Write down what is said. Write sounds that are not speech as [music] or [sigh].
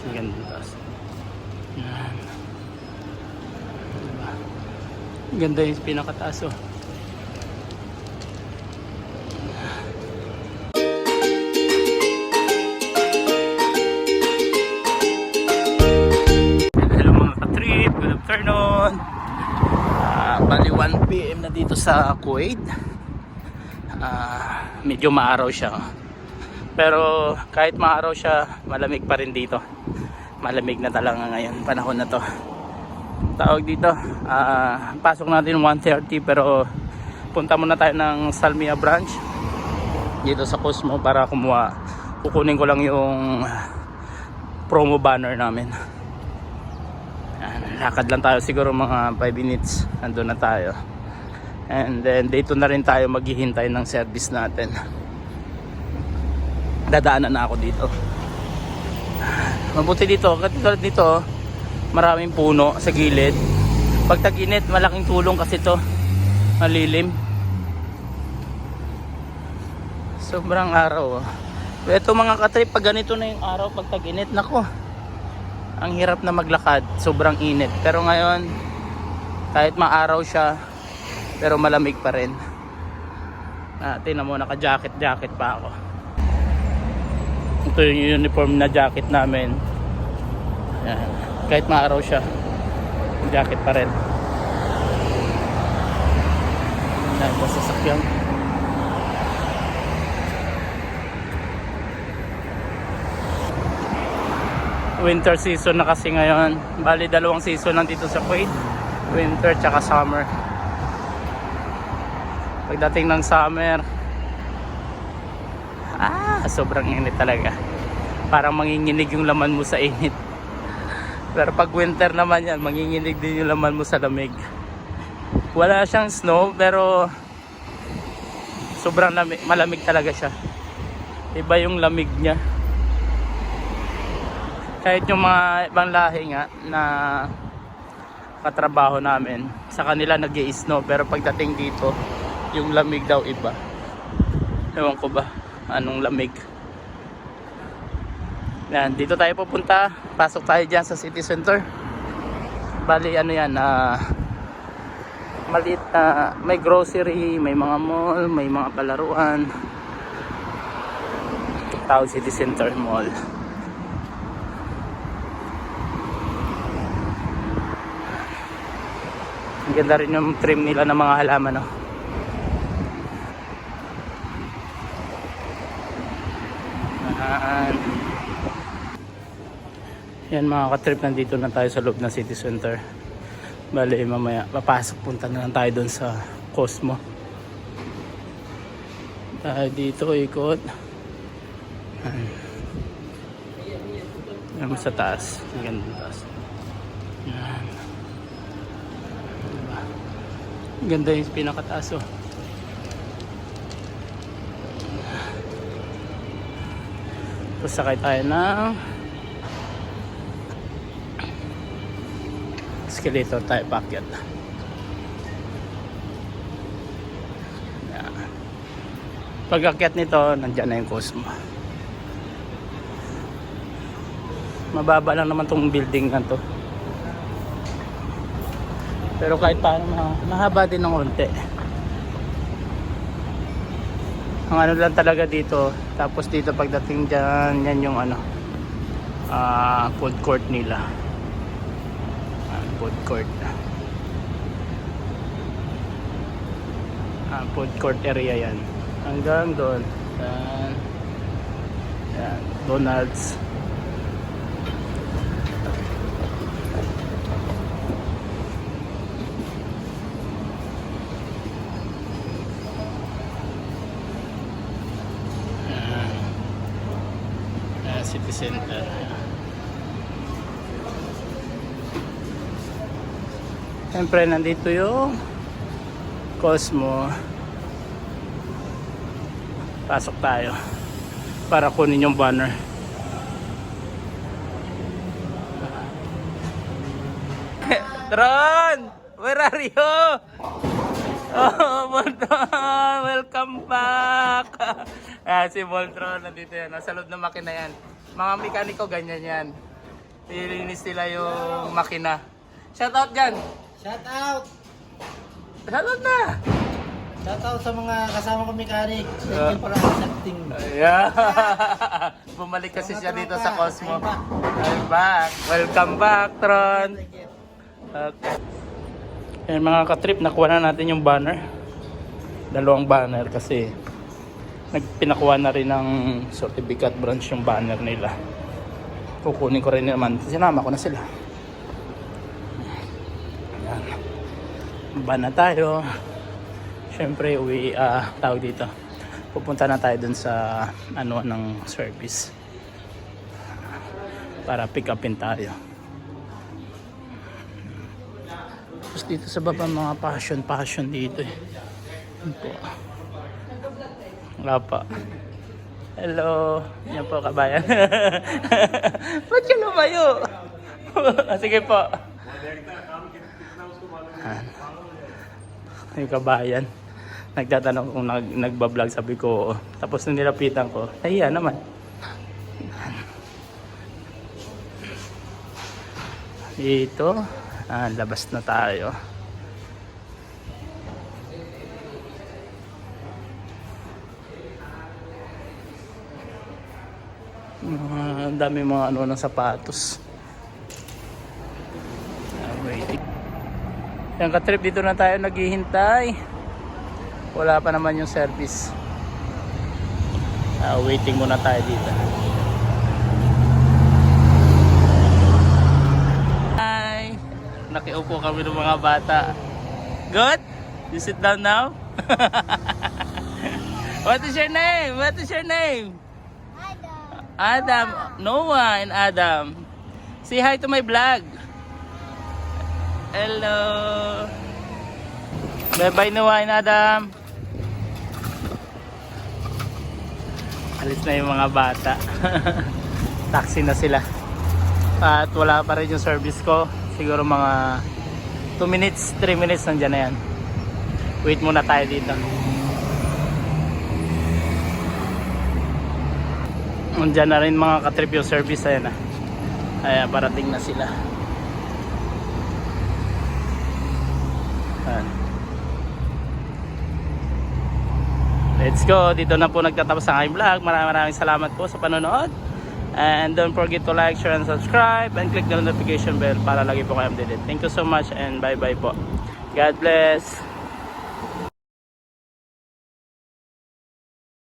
Ang ganda ng taas. Yan. Diba? Ganda yung pinakataas oh. Afternoon. Ah, bali 1pm na dito sa Kuwait. Ah, medyo maaraw siya. Pero kahit maaraw siya, malamig pa rin dito. Malamig na talaga ngayon, panahon na to. Tawag dito, ah, pasok natin 1.30 pero punta muna tayo ng Salmia branch dito sa Cosmo para kumuha. Kukunin ko lang yung promo banner namin. Lakad lang tayo siguro mga 5 minutes. Nandun na tayo. And then dito na rin tayo maghihintay ng service natin. Dadaanan na ako dito. Mabuti dito, katulad dito, maraming puno sa gilid. Pag tag-init, malaking tulong kasi to. Malilim. Sobrang araw. Oh. Ito mga katrip, pag ganito na yung araw, pag tag-init, nako. Ang hirap na maglakad, sobrang init. Pero ngayon, kahit maaraw siya, pero malamig pa rin. Ah, tingnan mo, naka-jacket-jacket pa ako. Ito yung uniform na jacket namin. Yan. Kahit maaraw siya, jacket pa rin. Yan, sa sasakyan. winter season na kasi ngayon. Bali dalawang season lang dito sa Kuwait. Winter tsaka summer. Pagdating ng summer, ah, sobrang init talaga. Parang manginginig yung laman mo sa init. [laughs] Pero pag winter naman yan, manginginig din yung laman mo sa lamig. Wala siyang snow, pero sobrang lamig, malamig talaga siya. Iba yung lamig niya kahit yung mga ibang lahi nga na katrabaho namin sa kanila nag snow pero pagdating dito yung lamig daw iba ewan ko ba anong lamig? Yan dito tayo pupunta. Pasok tayo dyan sa city center. Bali ano yan ah maliit na may grocery may mga mall may mga palaruan tawag city center mall. Ang ganda rin yung trim nila ng mga halaman, no? Yan mga katrip, nandito na tayo sa loob ng city center. Bali, mamaya, papasok punta na lang tayo doon sa Cosmo. Tayo dito, ikot. Yan sa taas. Ang ganda taas. Yan. Ganda yung pinakataas oh. Tapos sakay tayo ng escalator tayo. Yan. Pag akyat nito, nandyan na yung Cosmo. Mababa lang naman tong building na to. Pero kahit paano ma- mahaba din ng konti. Ang ano lang talaga dito, tapos dito pagdating dyan, yan yung ano, ah food court nila. Ah, food court. Ah, food court area yan. Hanggang doon. Yan. Yan. Donald's. Ayan, city center. Siyempre, nandito yung Cosmo. Pasok tayo para kunin yung banner. [laughs] Tron! Where are you? [laughs] Oh! Welcome back! [laughs] ah, si Voltron nandito yan. Nasa loob ng makina yan. Mga mekaniko, ganyan yan. Nilinis nila yung makina. Shout out dyan! Shout out! Shout out na! Shout out sa mga kasama ko mechanic. Ah. Thank you for accepting. Yeah. [laughs] Bumalik kasi siya dito sa Cosmo. I'm back. Welcome back, Tron. Okay. Ayan mga katrip, nakuha na natin yung banner. Dalawang banner kasi nagpinakuha na rin ng certificate branch yung banner nila. Kukunin ko rin naman. Sinama ko na sila. Ayan. Ba na tayo. Siyempre, uwi, ah, tawag dito. Pupunta na tayo dun sa ano ng service. Para pick upin tayo. Tapos dito sa baba mga passion, passion dito eh. Yan. Wala pa. Hello. Yan po kabayan. [laughs] Ba't ka lumayo? [laughs] Sige po. Yung kabayan. Nagtatanong kung nag, nagbablog. Sabi ko. Tapos nung nilapitan ko, ay yan naman. Dito, ah, labas na tayo. Mga ang dami mga ano ng sapatos. Ah, waiting. Yan ka-trip dito na tayo naghihintay. Wala pa naman yung service. Ah, waiting muna tayo dito. Hi! Nakiupo kami ng mga bata. Good? You sit down now? [laughs] What is your name? What is your name? Adam. Noah and Adam. Say hi to my vlog. Hello. Bye-bye Noah and Adam. Alis na yung mga bata. [laughs] Taxi na sila. At wala pa rin yung service ko. Siguro mga 2 minutes, 3 minutes nandyan na yan. Wait muna tayo dito. Nandyan na rin mga katrip yung service. Ayan na. Ayan, parating na sila. Ayan. Let's go. Dito na po nagtatapos ang aking vlog. Maraming maraming salamat po sa panonood. And don't forget to like, share, and subscribe. And click the notification bell para lagi po kayo updated. Thank you so much and bye-bye po. God bless.